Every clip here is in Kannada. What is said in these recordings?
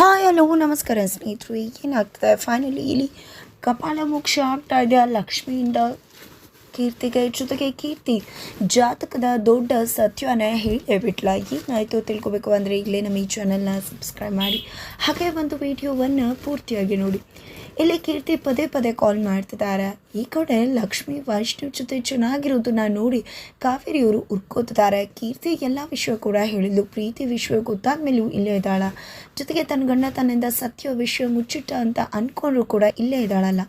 ಹಾಯ್, ಹಲೋ, ನಮಸ್ಕಾರ ಸ್ನೇಹಿತರು, ಏನಾಗ್ತದೆ? ಫೈನಲಿ ಇಲ್ಲಿ ಕಪಾಲ ಮೋಕ್ಷ ಆಗ್ತಾ ಇದೆ. ಲಕ್ಷ್ಮಿಯಿಂದ ಕೀರ್ತಿಗೆ, ಜೊತೆಗೆ ಕೀರ್ತಿ ಜಾತಕದ ದೊಡ್ಡ ಸತ್ಯನ ಹೇಳೇ ಬಿಟ್ಲ. ಏನಾಯಿತು ತಿಳ್ಕೊಬೇಕು ಅಂದರೆ ಈಗಲೇ ನಮ್ಮ ಈ ಚಾನಲ್ನ ಸಬ್ಸ್ಕ್ರೈಬ್ ಮಾಡಿ. ಹಾಗೆ ಒಂದು ವಿಡಿಯೋವನ್ನು ಪೂರ್ತಿಯಾಗಿ ನೋಡಿ. ಇಲ್ಲಿ ಕೀರ್ತಿ ಪದೇ ಪದೇ ಕಾಲ್ ಮಾಡ್ತಿದ್ದಾರೆ. ಈ ಕಡೆ ಲಕ್ಷ್ಮಿ, ವೈಷ್ಣವ್ ಜೊತೆ ಚೆನ್ನಾಗಿರೋದನ್ನ ನೋಡಿ ಕಾವೇರಿಯವರು ಉರ್ಕೋತಿದ್ದಾರೆ. ಕೀರ್ತಿ ಎಲ್ಲ ವಿಷಯ ಕೂಡ ಹೇಳಿದ್ಲು. ಪ್ರೀತಿ ವಿಷಯ ಗೊತ್ತಾದ್ಮೇಲೂ ಇಲ್ಲೇ ಇದ್ದಾಳ. ಜೊತೆಗೆ ತನ್ನ ಗಂಡ ತನ್ನಿಂದ ಸತ್ಯ ವಿಷಯ ಮುಚ್ಚಿಟ್ಟ ಅಂತ ಅಂದ್ಕೊಂಡ್ರು ಕೂಡ ಇಲ್ಲೇ ಇದ್ದಾಳಲ್ಲ.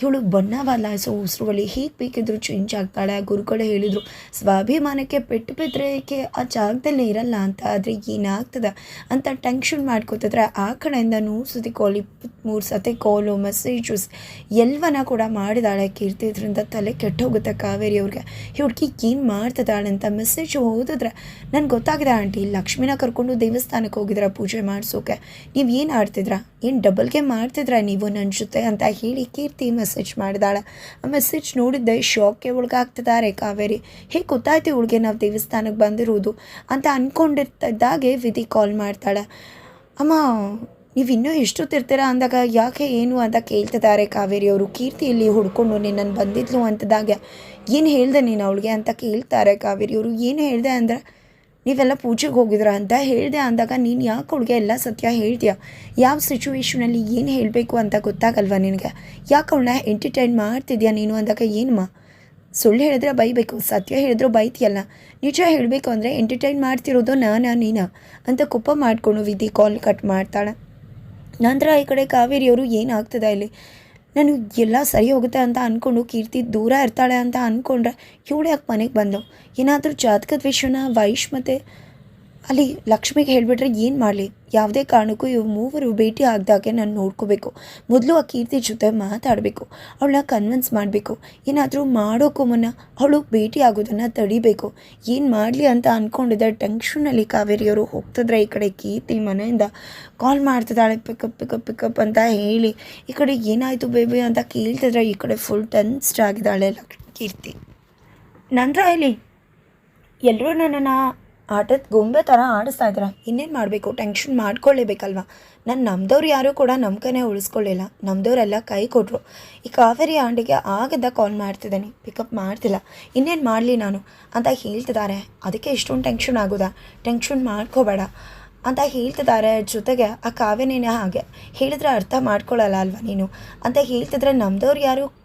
ಇವಳು ಬಣ್ಣ ಬದಲಾಯಿಸೋ ಉಸಿರುಗಳು ಹೇಗೆ ಬೇಕಿದ್ರು ಚೇಂಜ್ ಆಗ್ತಾಳೆ. ಗುರುಗಳು ಹೇಳಿದರು, ಸ್ವಾಭಿಮಾನಕ್ಕೆ ಪೆಟ್ಟು ಬಿದ್ದರೆ ಏಕೆ ಆ ಜಾಗದಲ್ಲಿ ಇರಲ್ಲ ಅಂತ, ಆದರೆ ಏನಾಗ್ತದೆ ಅಂತ ಟೆನ್ಷನ್ ಮಾಡ್ಕೋತಿದ್ರೆ ಆ ಕಡೆಯಿಂದ ನೂರು ಸತಿ ಕಾಲ್ ಇಪ್ಪತ್ತ್ಮೂರು ಸತಿ ಕಾಲು ಮೆಸೇಜಸ್ ಎಲ್ಲವನ್ನ ಕೂಡ ಮಾಡಿದಾಳೆ ಕೀರ್ತಿ. ಇದರಿಂದ ತಲೆ ಕೆಟ್ಟೋಗುತ್ತೆ ಕಾವೇರಿ ಅವ್ರಿಗೆ. ಈ ಹುಡುಗಿ ಏನು ಮಾಡ್ತಿದ್ದಾಳೆ ಅಂತ ಮೆಸೇಜ್ ಓದಿದ್ರೆ, ನನ್ಗೆ ಗೊತ್ತಾಗಿದೆ ಆಂಟಿ, ಲಕ್ಷ್ಮಿನ ಕರ್ಕೊಂಡು ದೇವಸ್ಥಾನಕ್ಕೆ ಹೋಗಿದ್ರ ಪೂಜೆ ಮಾಡಿಸೋಕೆ. ನೀವು ಏನು ಆಡ್ತಿದ್ರ? ಏನು ಡಬಲ್ ಗೇಮ್ ಮಾಡ್ತಿದ್ರ ನೀವು ನನ್ನ ಜೊತೆ? ಅಂತ ಹೇಳಿ ಕೀರ್ತಿ ಮೆಸೇಜ್ ಮಾಡಿದಾಳೆ ಆ ಮೆಸೇಜ್ ನೋಡಿದ್ದೆ, ಶಾಕ್ಗೆ ಒಳಗಾಗ್ತಿದ್ದಾರೆ ಕಾವೇರಿ. ಹೇಗೆ ಗೊತ್ತಾಯ್ತು ಇವಳಿಗೆ ನಾವು ದೇವಸ್ಥಾನಕ್ಕೆ ಬಂದಿರೋದು ಅಂತ ಅಂದ್ಕೊಂಡಿರ್ತಿದ್ದಾಗೆ ವಿಧಿ ಕಾಲ್ ಮಾಡ್ತಾಳೆ. ಅಮ್ಮ, ನೀವು ಇನ್ನೂ ಎಷ್ಟೊತ್ತಿರ್ತೀರಾ? ಅಂದಾಗ, ಯಾಕೆ, ಏನು ಅಂತ ಕೇಳ್ತಿದ್ದಾರೆ ಕಾವೇರಿ ಅವರು. ಕೀರ್ತಿಯಲ್ಲಿ ಹುಡ್ಕೊಂಡು ನಿನ್ನನ್ನು ಬಂದಿದ್ಲು ಅಂತದಾಗ, ಏನು ಹೇಳ್ದೆ ನೀನು ಅವಳಿಗೆ? ಅಂತ ಕೇಳ್ತಾರೆ ಕಾವೇರಿ ಅವರು. ಏನು ಹೇಳಿದೆ? ಅಂದರೆ ನೀವೆಲ್ಲ ಪೂಜೆಗೆ ಹೋಗಿದ್ರ ಅಂತ ಹೇಳಿದೆ ಅಂದಾಗ, ನೀನು ಯಾಕೆ ಅವಳಿಗೆ ಎಲ್ಲ ಸತ್ಯ ಹೇಳ್ತೀಯ? ಯಾವ ಸಿಚುವೇಶನಲ್ಲಿ ಏನು ಹೇಳಬೇಕು ಅಂತ ಗೊತ್ತಾಗಲ್ವಾ ನಿನಗೆ? ಯಾಕೆ ಅವಳನ್ನ ಎಂಟರ್ಟೈನ್ ಮಾಡ್ತಿದ್ಯಾ ನೀನು ಅಂದಾಗ ಏನಮ್ಮ ಸುಳ್ಳು ಹೇಳಿದ್ರೆ ಬೈಬೇಕು, ಸತ್ಯ ಹೇಳಿದ್ರು ಬೈತಿಯಲ್ಲ. ನಿಜ ಹೇಳಬೇಕು ಅಂದರೆ ಎಂಟರ್ಟೈನ್ ಮಾಡ್ತಿರೋದು ನಾನಾ ನೀನಾ? ಅಂತ ಕುಪ್ಪ ಮಾಡಿಕೊಂಡು ವಿಧಿ ಕಾಲ್ ಕಟ್ ಮಾಡ್ತಾಳೆ. ನಂತರ ಈ ಕಡೆ ಕಾವೇರಿಯವರು ಏನಾಗ್ತದೆ ಇಲ್ಲಿ? ನಾನು ಎಲ್ಲ ಸರಿ ಹೋಗುತ್ತೆ ಅಂತ ಅಂದ್ಕೊಂಡು ಕೀರ್ತಿ ದೂರ ಇರ್ತಾಳೆ ಅಂತ ಅಂದ್ಕೊಂಡ್ರೆ ಇವಳು ಯಾಕೆ ಮನೆಗೆ ಬಂದು? ಏನಾದರೂ ಜಾತಕದ ವಿಷಯನ ವೈಶ್ ಮತ್ತು ಅಲ್ಲಿ ಲಕ್ಷ್ಮಿಗೆ ಹೇಳಿಬಿಟ್ರೆ ಏನು ಮಾಡಲಿ? ಯಾವುದೇ ಕಾರಣಕ್ಕೂ ಇವು ಮೂವರು ಭೇಟಿ ಆಗದಾಗೆ ನಾನು ನೋಡ್ಕೋಬೇಕು. ಮೊದಲು ಆ ಕೀರ್ತಿ ಜೊತೆ ಮಾತಾಡಬೇಕು. ಅವಳನ್ನ ಕನ್ವಿನ್ಸ್ ಮಾಡಬೇಕು. ಏನಾದರೂ ಮಾಡೋಕ್ಕೂ ಮುನ್ನ ಅವಳು ಭೇಟಿ ಆಗೋದನ್ನು ತಡಿಬೇಕು. ಏನು ಮಾಡಲಿ ಅಂತ ಅಂದ್ಕೊಂಡಿದ್ದೆ ಟೆನ್ಷನಲ್ಲಿ ಕಾವೇರಿಯವರು ಹೋಗ್ತಿದ್ರೆ ಈ ಕಡೆ ಕೀರ್ತಿ ಮನೆಯಿಂದ ಕಾಲ್ ಮಾಡ್ತಿದ್ದಾಳೆ ಪಿಕಪ್ ಪಿಕಪ್ ಪಿಕಪ್ ಅಂತ ಹೇಳಿ. ಈ ಕಡೆ ಏನಾಯಿತು ಬೇಬಿ ಅಂತ ಕೇಳ್ತಿದ್ರೆ ಈ ಕಡೆ ಫುಲ್ ಟೆನ್ಸ್ಡ್ ಆಗಿದ್ದಾಳೆ ಕೀರ್ತಿ. ನಂತರ ಇಲ್ಲಿ? ಎಲ್ಲರೂ ನನ್ನನ್ನು ಆಟದ ಗೊಂಬೆ ಥರ ಆಡಿಸ್ತಾ ಇದ್ದಾರೆ ಇನ್ನೇನು ಮಾಡಬೇಕು? ಟೆನ್ಷನ್ ಮಾಡ್ಕೊಳ್ಳೇಬೇಕಲ್ವ? ನಾನು ನಮ್ಮದವ್ರು ಯಾರೂ ಕೂಡ ನಂಬಿಕೆನೇ ಉಳಿಸ್ಕೊಳ್ಳಿಲ್ಲ. ನಮ್ಮದವರೆಲ್ಲ ಕೈ ಕೊಟ್ಟರು ಈ ಕಾವೇರಿ ಆಂಟಿಗೆ ಆಗದ ಕಾಲ್ ಮಾಡ್ತಿದ್ದೀನಿ. ಪಿಕಪ್ ಮಾಡ್ತಿಲ್ಲ. ಇನ್ನೇನು ಮಾಡಲಿ ನಾನು? ಅಂತ ಹೇಳ್ತಿದ್ದಾರೆ. ಅದಕ್ಕೆ ಇಷ್ಟೊಂದು ಟೆನ್ಷನ್ ಆಗೋದಾ? ಟೆನ್ಷನ್ ಮಾಡ್ಕೋಬೇಡ. ಅಂತ ಹೇಳ್ತಿದ್ದಾರೆ. ಜೊತೆಗೆ ಆ ಕಾವ್ಯನೇ ಹಾಗೆ. ಹೇಳಿದ್ರೆ ಅರ್ಥ ಮಾಡ್ಕೊಳ್ಳಲ್ಲ ಅಲ್ವಾ ನೀನು? ಅಂತ ಹೇಳ್ತಿದ್ರೆ ನಮ್ಮದವ್ರು ಯಾರು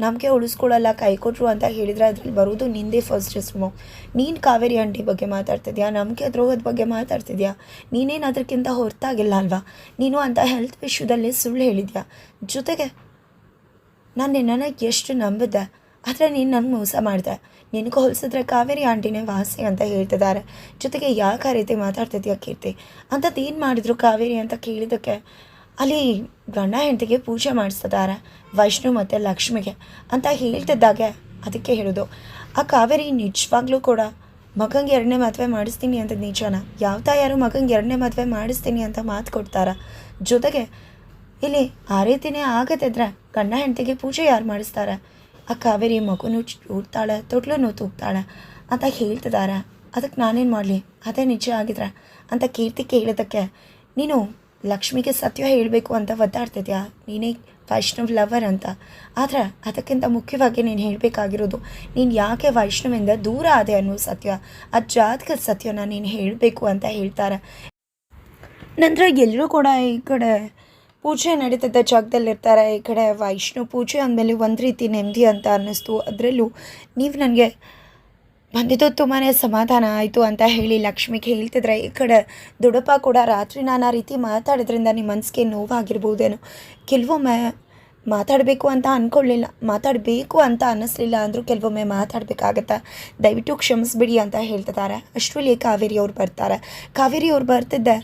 ನಮಗೆ ಉಳಿಸ್ಕೊಳ್ಳಲ್ಲ ಕೈ ಕೊಟ್ಟರು ಅಂತ ಹೇಳಿದರೆ ಅದರಲ್ಲಿ ಬರೋದು ನಿಂದೇ ಫಸ್ಟ್ ಸ್ಮೋ ನೀನು ಕಾವೇರಿ ಆಂಟಿ ಬಗ್ಗೆ ಮಾತಾಡ್ತಿದ್ಯಾ? ನಮಗೆ ದ್ರೋಹದ ಬಗ್ಗೆ ಮಾತಾಡ್ತಿದ್ಯಾ? ನೀನೇನು ಅದಕ್ಕಿಂತ ಹೊರತಾಗಿಲ್ಲ ಅಲ್ವಾ? ನೀನು ಅಂತ ಹೆಲ್ತ್ ವಿಷಯದಲ್ಲಿ ಸುಳ್ಳು ಹೇಳಿದ್ಯಾ? ಜೊತೆಗೆ ನಾನು ನಿನ್ನನ್ನು ಎಷ್ಟು ನಂಬಿದ್ದೆ ಆದರೆ ನೀನು ನನ್ನ ಮೋಸ ಮಾಡಿದೆ. ನಿನಗೆ ಹೋಲಿಸಿದ್ರೆ ಕಾವೇರಿ ಆಂಟಿನೇ ವಾಸಿ ಅಂತ ಹೇಳ್ತಿದ್ದಾರೆ. ಜೊತೆಗೆ ಯಾಕೆ ಆ ರೀತಿ ಮಾತಾಡ್ತಿದ್ಯಾ ಕೀರ್ತಿ? ಅಂತದ್ದು ಏನು ಮಾಡಿದ್ರು ಕಾವೇರಿ ಅಂತ ಕೇಳಿದ್ದಕ್ಕೆ? ಅಲ್ಲಿ ಗಂಡ ಹೆಂಡತಿಗೆ ಪೂಜೆ ಮಾಡಿಸ್ತಿದ್ದಾರೆ, ವೈಷ್ಣು ಮತ್ತು ಲಕ್ಷ್ಮಿಗೆ ಅಂತ ಹೇಳ್ತಿದ್ದಾಗೆ ಅದಕ್ಕೆ ಹೇಳೋದು. ಆ ಕಾವೇರಿ ನಿಜವಾಗ್ಲೂ ಕೂಡ ಮಗಂಗೆ ಎರಡನೇ ಮದುವೆ ಮಾಡಿಸ್ತೀನಿ ಅಂತ ನಿಜಾನ? ಯಾವ ತಾಯಾರು ಮಗಂಗೆ ಎರಡನೇ ಮದುವೆ ಮಾಡಿಸ್ತೀನಿ ಅಂತ ಮಾತು ಕೊಡ್ತಾರ? ಜೊತೆಗೆ ಇಲ್ಲಿ ಆ ರೀತಿನೇ ಆಗತ್ತಿದ್ರೆ ಗಂಡ ಹೆಂಡತಿಗೆ ಪೂಜೆ ಯಾರು ಮಾಡಿಸ್ತಾರೆ? ಆ ಕಾವೇರಿ ಮಗುನು ಊಡ್ತಾಳೆ ತೊಟ್ಲೂ ತೂಗ್ತಾಳೆ ಅಂತ ಹೇಳ್ತಿದ್ದಾರೆ. ಅದಕ್ಕೆ ನಾನೇನು ಮಾಡಲಿ? ಅದೇ ನಿಜ ಆಗಿದ್ರೆ ಅಂತ ಕೀರ್ತಿ ಕೇಳಿದ್ದಕ್ಕೆ ನೀನು ಲಕ್ಷ್ಮಿಗೆ ಸತ್ಯ ಹೇಳಬೇಕು ಅಂತ ಒದ್ದಾಡ್ತಿದ್ಯಾ? ನೀನೇ ವೈಷ್ಣವ್ ಲವರ್ ಅಂತ. ಆದರೆ ಅದಕ್ಕಿಂತ ಮುಖ್ಯವಾಗಿ ನೀನು ಹೇಳಬೇಕಾಗಿರೋದು, ನೀನು ಯಾಕೆ ವೈಷ್ಣವಿಂದ ದೂರ ಆದೆ ಅನ್ನೋ ಸತ್ಯ, ಆ ಜಾತಕದ ಸತ್ಯನ ನೀನು ಹೇಳಬೇಕು ಅಂತ ಹೇಳ್ತಾರೆ. ನಂತರ ಎಲ್ಲರೂ ಕೂಡ ಈ ಕಡೆ ಪೂಜೆ ನಡೀತಿದ್ದ ಜಾಗದಲ್ಲಿರ್ತಾರೆ. ಈ ಕಡೆ ವೈಷ್ಣು ಪೂಜೆ ಅಂದಮೇಲೆ ಒಂದು ರೀತಿ ನೆಮ್ಮದಿ ಅಂತ ಅನ್ನಿಸ್ತು. ಅದರಲ್ಲೂ ನೀವು ನನಗೆ ಬಂದಿದ್ದು ತುಂಬಾ ಸಮಾಧಾನ ಆಯಿತು ಅಂತ ಹೇಳಿ ಲಕ್ಷ್ಮಿಗೆ ಹೇಳ್ತಿದ್ರೆ ಈ ಕಡೆ ದುಡಪ್ಪ ಕೂಡ ರಾತ್ರಿ ನಾನಾ ರೀತಿ ಮಾತಾಡೋದ್ರಿಂದ ನಿಮ್ಮ ಮನಸ್ಸಿಗೆ ನೋವಾಗಿರ್ಬೋದೇನೋ. ಕೆಲವೊಮ್ಮೆ ಮಾತಾಡಬೇಕು ಅಂತ ಅಂದ್ಕೊಳ್ಳಿಲ್ಲ ಮಾತಾಡಬೇಕು ಅಂತ ಅನ್ನಿಸ್ಲಿಲ್ಲ ಅಂದರೂ ಕೆಲವೊಮ್ಮೆ ಮಾತಾಡಬೇಕಾಗತ್ತೆ. ದಯವಿಟ್ಟು ಕ್ಷಮಿಸ್ಬಿಡಿ ಅಂತ ಹೇಳ್ತಿದ್ದಾರೆ. ಅಷ್ಟರಲ್ಲಿ ಕಾವೇರಿ ಅವ್ರು ಬರ್ತಾರೆ. ಕಾವೇರಿ ಅವ್ರು ಬರ್ತಿದ್ದೆ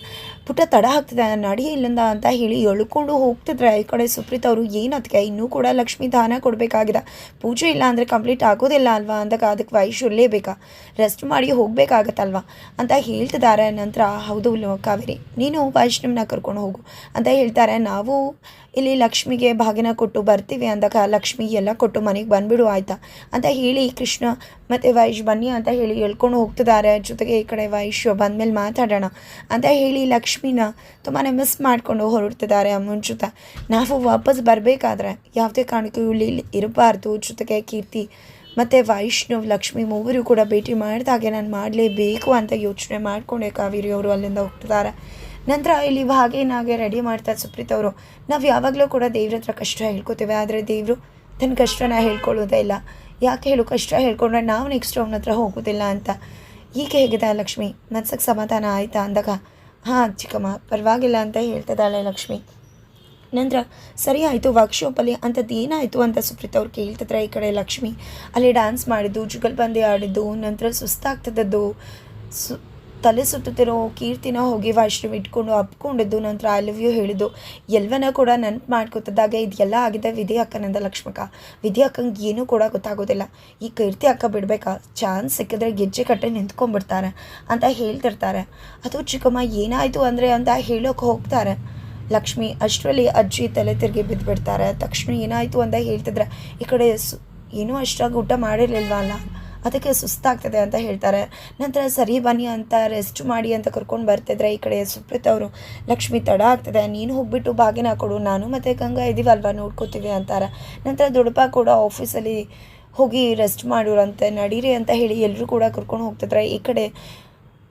ಪುಟ್ಟ ತಡ ಆಗ್ತಿದೆ. ನಡಿ ಇಲ್ಲಿಂದ ಅಂತ ಹೇಳಿ ಎಳ್ಕೊಂಡು ಹೋಗ್ತಿದ್ರೆ ಈ ಕಡೆ ಸುಪ್ರೀತ್ ಅವರು ಏನದಕ್ಕೆ ಇನ್ನೂ ಕೂಡ ಲಕ್ಷ್ಮಿ ದಾನ ಕೊಡಬೇಕಾಗಿದೆ. ಪೂಜೆ ಇಲ್ಲ ಅಂದರೆ ಕಂಪ್ಲೀಟ್ ಆಗೋದಿಲ್ಲ ಅಲ್ವಾ? ಅಂದಾಗ ಅದಕ್ಕೆ ವಯಸ್ಸು ಬೇಕಾ ರೆಸ್ಟ್ ಮಾಡಿ ಹೋಗಬೇಕಾಗತ್ತಲ್ವ? ಅಂತ ಹೇಳ್ತಿದ್ದಾರೆ. ನಂತರ, ಹೌದು ಕಾವೇರಿ, ನೀನು ವೈಷ್ಣವನ ಕರ್ಕೊಂಡು ಹೋಗು ಅಂತ ಹೇಳ್ತಾರೆ. ನಾವು ಇಲ್ಲಿ ಲಕ್ಷ್ಮಿಗೆ ಭಾಗಿನ ಕೊಟ್ಟು ಬರ್ತೀವಿ ಅಂದಾಗ ಲಕ್ಷ್ಮಿ ಎಲ್ಲ ಕೊಟ್ಟು ಮನೆಗೆ ಬಂದುಬಿಡು ಆಯ್ತಾ? ಅಂತ ಹೇಳಿ ಕೃಷ್ಣ ಮತ್ತು ವೈಶ್ ಬನ್ನಿ ಅಂತ ಹೇಳಿ ಹೇಳ್ಕೊಂಡು ಹೋಗ್ತಿದ್ದಾರೆ. ಜೊತೆಗೆ ಈ ಕಡೆ ವೈಶ್ ಬಂದಮೇಲೆ ಮಾತಾಡೋಣ ಅಂತ ಹೇಳಿ ಲಕ್ಷ್ಮಿನ ತುಂಬಾ ಮಿಸ್ ಮಾಡಿಕೊಂಡು ಹೊರಡ್ತಿದ್ದಾರೆ ಅಮ್ಮನ ಜೊತೆ ನಾವು ವಾಪಸ್ ಬರಬೇಕಾದ್ರೆ ಯಾವುದೇ ಕಾರಣಕ್ಕೂ ಇಲ್ಲಿ ಇರಬಾರ್ದು. ಜೊತೆಗೆ ಕೀರ್ತಿ ಮತ್ತು ವೈಷ್ಣವ್ ಲಕ್ಷ್ಮಿ ಮೂವರು ಕೂಡ ಭೇಟಿ ಮಾಡಿದಾಗೆ ನಾನು ಮಾಡಲೇಬೇಕು ಅಂತ ಯೋಚನೆ ಮಾಡಿಕೊಂಡೆ ಕಾವೇರಿ ಅವರು ಅಲ್ಲಿಂದ ಹೋಗ್ತಿದ್ದಾರೆ. ನಂತರ ಇಲ್ಲಿ ಹಾಗೇನಾಗೆ ರೆಡಿ ಮಾಡ್ತಾರೆ ಸುಪ್ರೀತ್ ಅವರು. ನಾವು ಯಾವಾಗಲೂ ಕೂಡ ದೇವ್ರ ಹತ್ರ ಕಷ್ಟ ಹೇಳ್ಕೊತೇವೆ. ಆದರೆ ದೇವರು ತನ್ನ ಕಷ್ಟನ ಹೇಳ್ಕೊಳ್ಳೋದೇ ಇಲ್ಲ. ಯಾಕೆ ಹೇಳು, ಕಷ್ಟ ಹೇಳ್ಕೊಂಡ್ರೆ ನಾವು ನೆಕ್ಸ್ಟ್ ಅವನ ಹತ್ರ ಹೋಗೋದಿಲ್ಲ ಅಂತ. ಈಗ ಹೇಗಿದೆ ಲಕ್ಷ್ಮಿ? ಮನ್ಸಕ್ಕೆ ಸಮಾಧಾನ ಆಯಿತಾ ಅಂದಾಗ? ಹಾಂ ಚಿಕ್ಕಮ್ಮ, ಪರವಾಗಿಲ್ಲ ಅಂತ ಹೇಳ್ತಿದ್ದಾಳೆ ಲಕ್ಷ್ಮಿ. ನಂತರ ಸರಿ ಆಯಿತು ವರ್ಕ್ಶಾಪಲ್ಲಿ ಅಂಥದ್ದು ಏನಾಯಿತು ಅಂತ ಸುಪ್ರೀತ್ ಅವ್ರು ಕೇಳ್ತಿದ್ರೆ ಈ ಕಡೆ ಲಕ್ಷ್ಮಿ. ಅಲ್ಲಿ ಡ್ಯಾನ್ಸ್ ಮಾಡಿದ್ದು ಜುಗಲ್ಬಂದಿ ಆಡಿದ್ದು, ನಂತರ ಸುಸ್ತಾಗ್ತದದ್ದು ಸು ತಲೆ ಸುತ್ತುತ್ತಿರೋ ಕೀರ್ತಿನ ಹೋಗಿ ವೈಷ್ಣವ್ ಇಟ್ಕೊಂಡು ಅಪ್ಕೊಂಡಿದ್ದು ನಂತರ ಐ ಲವ್ ಯು ಹೇಳಿದ್ದು, ಎಲ್ವನ ಕೂಡ ನೆನ್ಪು ಮಾಡ್ಕೊತಿದ್ದಾಗ ಇದೆಲ್ಲ ಆಗಿದೆ ವಿಧಿ ಅಕ್ಕನಂದ ಲಕ್ಷ್ಮಕ್ಕ ವಿಧಿ ಅಕ್ಕಂಗೆ ಏನೂ ಕೂಡ ಗೊತ್ತಾಗೋದಿಲ್ಲ. ಈ ಕೀರ್ತಿ ಅಕ್ಕ ಬಿಡಬೇಕಾ? ಚಾನ್ಸ್ ಸಿಕ್ಕಿದ್ರೆ ಗೆಜ್ಜೆ ಕಟ್ಟೆ ನಿಂತ್ಕೊಂಡ್ಬಿಡ್ತಾರೆ ಅಂತ ಹೇಳ್ತಿರ್ತಾರೆ. ಅದು ಚಿಕ್ಕಮ್ಮ ಏನಾಯಿತು ಅಂದರೆ ಅಂತ ಹೇಳೋಕೆ ಹೋಗ್ತಾರೆ. ಲಕ್ಷ್ಮಿ ಅಷ್ಟರಲ್ಲಿ ಅಜ್ಜಿ ತಲೆ ತಿರುಗಿ ಬಿದ್ದುಬಿಡ್ತಾರೆ ತಕ್ಷಣ ಏನಾಯಿತು ಅಂತ ಹೇಳ್ತಿದ್ರೆ, ಈ ಕಡೆ ಸು ಏನೂ ಅಷ್ಟಾಗಿ ಊಟ ಮಾಡಿರಲಿಲ್ವಲ್ಲ? ಅದಕ್ಕೆ ಸುಸ್ತಾಗ್ತದೆ ಅಂತ ಹೇಳ್ತಾರೆ. ನಂತರ ಸರಿ ಬನ್ನಿ ಅಂತ ರೆಸ್ಟ್ ಮಾಡಿ ಅಂತ ಕರ್ಕೊಂಡು ಬರ್ತಿದ್ರೆ ಈ ಕಡೆ ಸುಪ್ರೀತ್ ಅವರು, ಲಕ್ಷ್ಮಿ ತಡ ಆಗ್ತದೆ, ನೀನು ಹೋಗ್ಬಿಟ್ಟು ಬಾಗಿನ ಕೊಡು, ನಾನು ಮತ್ತು ಗಂಗಾ ಇದೀವಲ್ವ ನೋಡ್ಕೋತೀವಿ ಅಂತಾರೆ. ನಂತರ ದೊಡ್ಡಪ್ಪ ಕೂಡ ಆಫೀಸಲ್ಲಿ ಹೋಗಿ ರೆಸ್ಟ್ ಮಾಡಿರಂತೆ, ನಡೀರಿ ಅಂತ ಹೇಳಿ ಎಲ್ಲರೂ ಕೂಡ ಕರ್ಕೊಂಡು ಹೋಗ್ತಿದ್ರೆ ಈ ಕಡೆ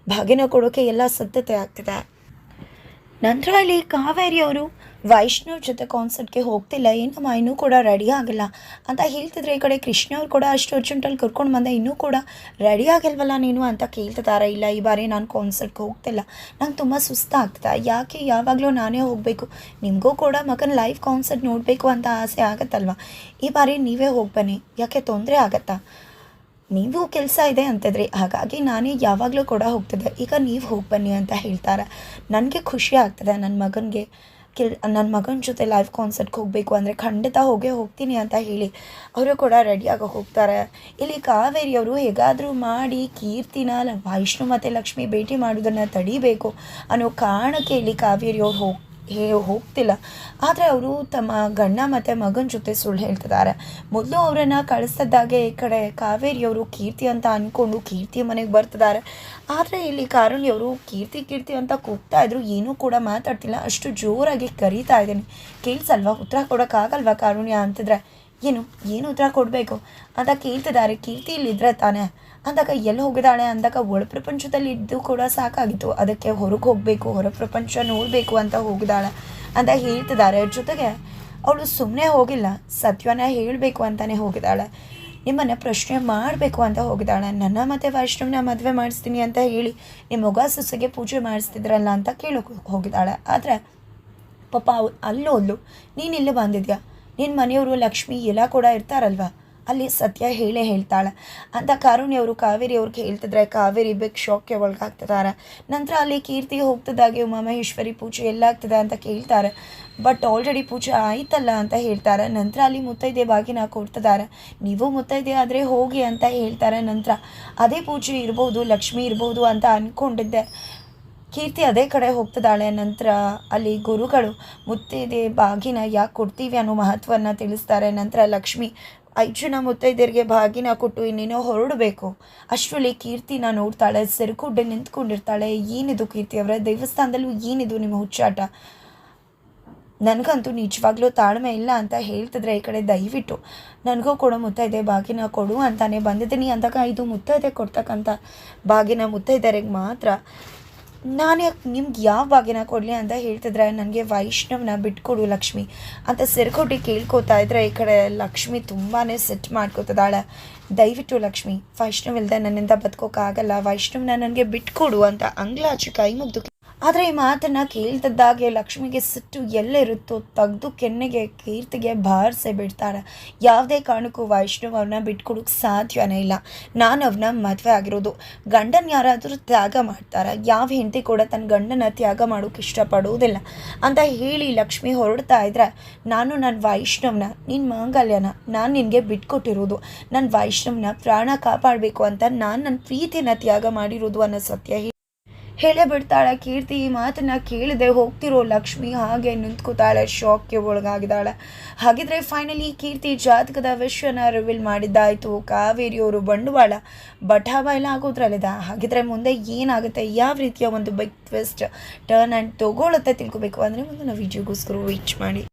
ಭಾಗಿನ ಕೊಡೋಕೆ ಎಲ್ಲ ಸಿದ್ಧತೆ ಆಗ್ತಿದೆ. ನಂತರ ಅಲ್ಲಿ ಕಾವೇರಿ ಅವರು ವೈಷ್ಣವ್ ಜೊತೆ ಕಾನ್ಸರ್ಟ್ಗೆ ಹೋಗ್ತಿಲ್ಲ ಏನಮ್ಮ ಇನ್ನೂ ಕೂಡ ರೆಡಿ ಆಗಿಲ್ಲ. ಅಂತ ಹೇಳ್ತಿದ್ರೆ ಈ ಕಡೆ ಕೃಷ್ಣ ಅವ್ರು ಕೂಡ ಅಷ್ಟು ಅರ್ಜೆಂಟಲ್ಲಿ ಕರ್ಕೊಂಡು ಬಂದೆ, ಇನ್ನೂ ಕೂಡ ರೆಡಿ ಆಗಿಲ್ವಲ್ಲ ನೀನು ಅಂತ ಕೇಳ್ತಿದ್ದಾರೆ ಇಲ್ಲ, ಈ ಬಾರಿ ನಾನು ಕಾನ್ಸರ್ಟ್ಗೆ ಹೋಗ್ತಿಲ್ಲ. ನಂಗೆ ತುಂಬ ಸುಸ್ತಾಗ್ತದೆ. ಯಾಕೆ, ಯಾವಾಗಲೂ ನಾನೇ ಹೋಗಬೇಕು. ನಿಮಗೂ ಕೂಡ ಮಗನ ಲೈವ್ ಕಾನ್ಸರ್ಟ್ ನೋಡಬೇಕು ಅಂತ ಆಸೆ ಆಗುತ್ತಲ್ವ? ಈ ಬಾರಿ ನೀವೇ ಹೋಗಿ ಬನ್ನಿ. ಯಾಕೆ ತೊಂದರೆ ಆಗತ್ತಾ? ನೀವು ಕೆಲಸ ಇದೆ ಅಂತಿದ್ರಿ. ಹಾಗಾಗಿ ನಾನೇ ಯಾವಾಗಲೂ ಕೂಡ ಹೋಗ್ತಿದ್ದೆ. ಈಗ ನೀವು ಹೋಗಿ ಬನ್ನಿ ಅಂತ ಹೇಳ್ತಾರೆ. ನನಗೆ ಖುಷಿ ಆಗ್ತದೆ ನನ್ನ ಮಗನಿಗೆ. ನನ್ನ ಮಗನ ಜೊತೆ ಲೈವ್ ಕಾನ್ಸರ್ಟ್ಗೆ ಹೋಗಬೇಕು ಅಂದರೆ ಖಂಡಿತ ಹೋಗೇ ಹೋಗ್ತೀನಿ ಅಂತ ಹೇಳಿ. ಅವರು ಕೂಡ ರೆಡಿಯಾಗಿ ಹೋಗ್ತಾರೆ. ಇಲ್ಲಿ ಕಾವೇರಿಯವರು ಹೇಗಾದರೂ ಮಾಡಿ ಕೀರ್ತಿನ ವೈಷ್ಣು ಮತ್ತು ಲಕ್ಷ್ಮಿ ಭೇಟಿ ಮಾಡೋದನ್ನು ತಡಿಬೇಕು ಅನ್ನೋ ಕಾರಣಕ್ಕೆ ಇಲ್ಲಿ ಕಾವೇರಿಯವ್ರು ಹೋಗಿ ಹೇ, ಹೋಗ್ತಿಲ್ಲ. ಆದರೆ ಅವರು ತಮ್ಮ ಗಂಡ ಮತ್ತು ಮಗನ ಜೊತೆ ಸುಳ್ಳು ಹೇಳ್ತಿದ್ದಾರೆ. ಮೊದಲು ಅವರನ್ನು ಕಳಿಸ್ತಿದ್ದಾಗೆ ಈ ಕಡೆ ಕಾವೇರಿಯವರು ಕೀರ್ತಿ ಅಂತ ಅಂದ್ಕೊಂಡು ಕೀರ್ತಿ ಮನೆಗೆ ಬರ್ತಿದ್ದಾರೆ. ಆದರೆ ಇಲ್ಲಿ ಕಾರುಣ್ಯವರು ಕೀರ್ತಿ ಕೀರ್ತಿ ಅಂತ ಕೂಗ್ತಾ ಇದ್ರು. ಏನೂ ಕೂಡ ಮಾತಾಡ್ತಿಲ್ಲ. ಅಷ್ಟು ಜೋರಾಗಿ ಕರೀತಾ ಇದ್ದೀನಿ. ಕೇಳಿಸಲ್ವಾ? ಉತ್ತರ ಕೊಡೋಕ್ಕಾಗಲ್ವಾ ಕಾರುಣ್ಯ ಅಂತಿದ್ರೆ? ಏನು ಏನು ಉತ್ತರ ಕೊಡಬೇಕು? ಅಂತ ಕೇಳ್ತಿದ್ದಾರೆ ಕೀರ್ತಿ ಇಲ್ಲಿದ್ರೆ ತಾನೇ. ಅಂದಾಗ ಎಲ್ಲಿ ಹೋಗಿದ್ದಾಳೆ? ಅಂದಾಗ ಒಳ ಪ್ರಪಂಚದಲ್ಲಿ ಇದ್ದು ಕೂಡ ಸಾಕಾಗಿತ್ತು. ಅದಕ್ಕೆ ಹೊರಗೆ ಹೋಗಬೇಕು, ಹೊರ ಪ್ರಪಂಚ ನೋಡಬೇಕು ಅಂತ ಹೋಗಿದ್ದಾಳೆ. ಅಂತ ಹೇಳ್ತಿದ್ದಾರೆ ಜೊತೆಗೆ ಅವಳು ಸುಮ್ಮನೆ ಹೋಗಿಲ್ಲ. ಸತ್ಯನ ಹೇಳಬೇಕು ಅಂತಲೇ ಹೋಗಿದ್ದಾಳೆ. ನಿಮ್ಮನ್ನು ಪ್ರಶ್ನೆ ಮಾಡಬೇಕು ಅಂತ ಹೋಗಿದ್ದಾಳೆ. ನನ್ನ ಮತ್ತು ವೈಷ್ಣವನ ಮದುವೆ ಮಾಡಿಸ್ತೀನಿ ಅಂತ ಹೇಳಿ ನಿಮ್ಮ ಮೊಗ ಸೊಸೆಗೆ ಪೂಜೆ ಮಾಡಿಸ್ತಿದ್ರಲ್ಲ ಅಂತ ಕೇಳೋಕೆ ಹೋಗಿದ್ದಾಳೆ. ಆದರೆ ಪಾಪ ಅವ್ ಅಲ್ಲೋದ್ಲು. ನೀನು ಇಲ್ಲಿ ಬಂದಿದ್ಯಾ? ನಿನ್ನ ಮನೆಯವರು ಲಕ್ಷ್ಮಿ ಎಲ್ಲ ಕೂಡ ಇರ್ತಾರಲ್ವ? ಅಲ್ಲಿ ಸತ್ಯ ಹೇಳೇ ಹೇಳ್ತಾಳೆ. ಅಂತ ಕಾರುಣ್ಯ ಅವರು ಕಾವೇರಿ ಅವ್ರಿಗೆ ಹೇಳ್ತಿದ್ರೆ ಕಾವೇರಿ ಬಿಗ್ ಶಾಕ್ಗೆ ಒಳಗಾಗ್ತಿದ್ದಾರೆ ನಂತರ ಅಲ್ಲಿ ಕೀರ್ತಿ ಹೋಗ್ತಿದ್ದಾಗೆ ಉಮಾಮಹೇಶ್ವರಿ ಪೂಜೆ ಎಲ್ಲ ಆಗ್ತದೆ ಅಂತ ಕೇಳ್ತಾರೆ. ಬಟ್ ಆಲ್ರೆಡಿ ಪೂಜೆ ಆಯ್ತಲ್ಲ ಅಂತ ಹೇಳ್ತಾರೆ. ನಂತರ ಅಲ್ಲಿ ಮುತ್ತೈದೆ ಬಾಗಿನ ಕೊಡ್ತಿದ್ದಾರೆ ನೀವು ಮುತ್ತೈದೆ ಆದರೆ ಹೋಗಿ ಅಂತ ಹೇಳ್ತಾರೆ ನಂತರ. ಅದೇ ಪೂಜೆ ಇರ್ಬೋದು, ಲಕ್ಷ್ಮಿ ಇರ್ಬೋದು ಅಂತ ಅಂದ್ಕೊಂಡಿದ್ದೆ ಕೀರ್ತಿ ಅದೇ ಕಡೆ ಹೋಗ್ತಿದ್ದಾಳೆ. ನಂತರ ಅಲ್ಲಿ ಗುರುಗಳು ಮುತ್ತೈದೆ ಬಾಗಿನ ಯಾಕೆ ಕೊಡ್ತೀವಿ ಅನ್ನೋ ಮಹತ್ವವನ್ನು ತಿಳಿಸ್ತಾರೆ. ನಂತರ ಲಕ್ಷ್ಮಿ ಐದು ಮುತ್ತೈದೆಯರಿಗೆ ಬಾಗಿನ ಕೊಟ್ಟು ಇನ್ನೇನೋ ಹೊರಡಬೇಕು. ಅಷ್ಟರಲ್ಲಿ ಕೀರ್ತಿನ ನೋಡ್ತಾಳೆ ಸೆರಕುಡ್ಡೆ ನಿಂತ್ಕೊಂಡಿರ್ತಾಳೆ. ಏನಿದು ಕೀರ್ತಿ ಅವರ? ದೇವಸ್ಥಾನದಲ್ಲೂ ಏನಿದು ನಿಮ್ಮ ಹುಚ್ಚಾಟ? ನನಗಂತೂ ನಿಜವಾಗ್ಲೂ ತಾಳ್ಮೆ ಇಲ್ಲ ಅಂತ ಹೇಳ್ತಿದ್ರೆ ಈ ಕಡೆ ದಯವಿಟ್ಟು. ನನಗೂ ಕೊಡೋ ಮುತ್ತೈದೆ, ಬಾಗಿನ ಕೊಡು ಅಂತಾನೆ ಬಂದಿದ್ದೀನಿ. ಅಂದಾಗ ಇದು ಮುತ್ತೈದೆ ಕೊಡ್ತಕ್ಕಂಥ ಬಾಗಿನ ಮುತ್ತೈದೆಯರಿಗೆ ಮಾತ್ರ ನಾನು ಯಾಕೆ ನಿಮ್ಗೆ ಯಾವ ಭಾಗ್ಯನ ಕೊಡಲಿ ಅಂತ ಹೇಳ್ತಿದ್ರೆ ನನಗೆ ವೈಷ್ಣವನ ಬಿಟ್ಕೊಡು ಲಕ್ಷ್ಮಿ ಅಂತ ಸೆರ್ಕೊಟ್ಟು ಕೇಳ್ಕೊತಾ ಇದ್ರೆ ಈ ಕಡೆ ಲಕ್ಷ್ಮಿ ತುಂಬಾ ಸೆಟ್ ಮಾಡ್ಕೋತಿದ್ದಾಳೆ. ದಯವಿಟ್ಟು ಲಕ್ಷ್ಮಿ, ವೈಷ್ಣವ್ ಇಲ್ಲದೆ ನನ್ನಿಂದ ಬದುಕೋಕ್ಕಾಗಲ್ಲ ವೈಷ್ಣವನ ನನಗೆ ಬಿಟ್ಕೊಡು ಅಂತ ಅಂಗ್ಲಾಚಿ ಕೈ ಮುಗ್ದು ಆದರೆ ಈ ಮಾತನ್ನು ಕೇಳ್ತಿದ್ದಾಗೆ ಲಕ್ಷ್ಮಿಗೆ ಸಿಟ್ಟು ಎಲ್ಲಿರುತ್ತೋ ತೆಗೆದು ಕೆನ್ನೆಗೆ, ಕೀರ್ತಿಗೆ ಬಾರಿಸೇ ಬಿಡ್ತಾಳೆ. ಯಾವುದೇ ಕಾರಣಕ್ಕೂ ವೈಷ್ಣವ್ ಅವ್ರನ್ನ ಬಿಟ್ಕೊಡೋಕೆ ಸಾಧ್ಯವೇ ಇಲ್ಲ. ನಾನು ಅವನ ಮದುವೆ ಆಗಿರೋದು. ಗಂಡನ ಯಾರಾದರೂ ತ್ಯಾಗ ಮಾಡ್ತಾರೆ? ಯಾವ ಹೆಂಡತಿ ಕೂಡ ತನ್ನ ಗಂಡನ ತ್ಯಾಗ ಮಾಡೋಕೆ ಇಷ್ಟಪಡೋದಿಲ್ಲ. ಅಂತ ಹೇಳಿ ಲಕ್ಷ್ಮಿ ಹೊರಡ್ತಾ ಇದ್ರೆ, ನಾನು ನನ್ನ ವೈಷ್ಣವ್ನ ನಿನ್ನ ಮಾಂಗಲ್ಯನ, ನಾನು ನಿನಗೆ ಬಿಟ್ಕೊಟ್ಟಿರೋದು. ನನ್ನ ವೈಷ್ಣವ್ನ ಪ್ರಾಣ ಕಾಪಾಡಬೇಕು ಅಂತ ನಾನು ನನ್ನ ಪ್ರೀತಿನ ತ್ಯಾಗ ಮಾಡಿರೋದು ಅನ್ನೋ ಸತ್ಯ ಹೇಳಿ ಬಿಡ್ತಾಳೆ, ಕೀರ್ತಿ ಈ ಮಾತನ್ನ ಕೇಳದೆ ಹೋಗ್ತಿರೋ ಲಕ್ಷ್ಮಿ ಹಾಗೆ ನಿಂತ್ಕೋತಾಳೆ, ಶಾಕ್ಗೆ ಒಳಗಾಗಿದ್ದಾಳೆ. ಹಾಗಿದ್ರೆ ಫೈನಲಿ ಕೀರ್ತಿ ಜಾತಕದ ವಿಷಯನ ರಿವೀಲ್ ಮಾಡಿದ್ದಾಯಿತು. ಕಾವೇರಿಯವರು ಬಂಡವಾಳ ಬಟಾಬಾಯ್ಲ ಆಗೋದ್ರಲ್ಲಿದೆ ಹಾಗಿದ್ರೆ ಮುಂದೆ ಏನಾಗುತ್ತೆ? ಯಾವ ರೀತಿಯ ಒಂದು ಬಿಗ್ ಟ್ವಿಸ್ಟ್ ಟರ್ನ್ ಆ್ಯಂಡ್ ತಗೊಳುತ್ತೆ ತಿಳ್ಕೊಬೇಕು. ಅಂದರೆ ನಾವು ವಿಡಿಯೋಗೋಸ್ಕರ ವೀಚ್ ಮಾಡಿ.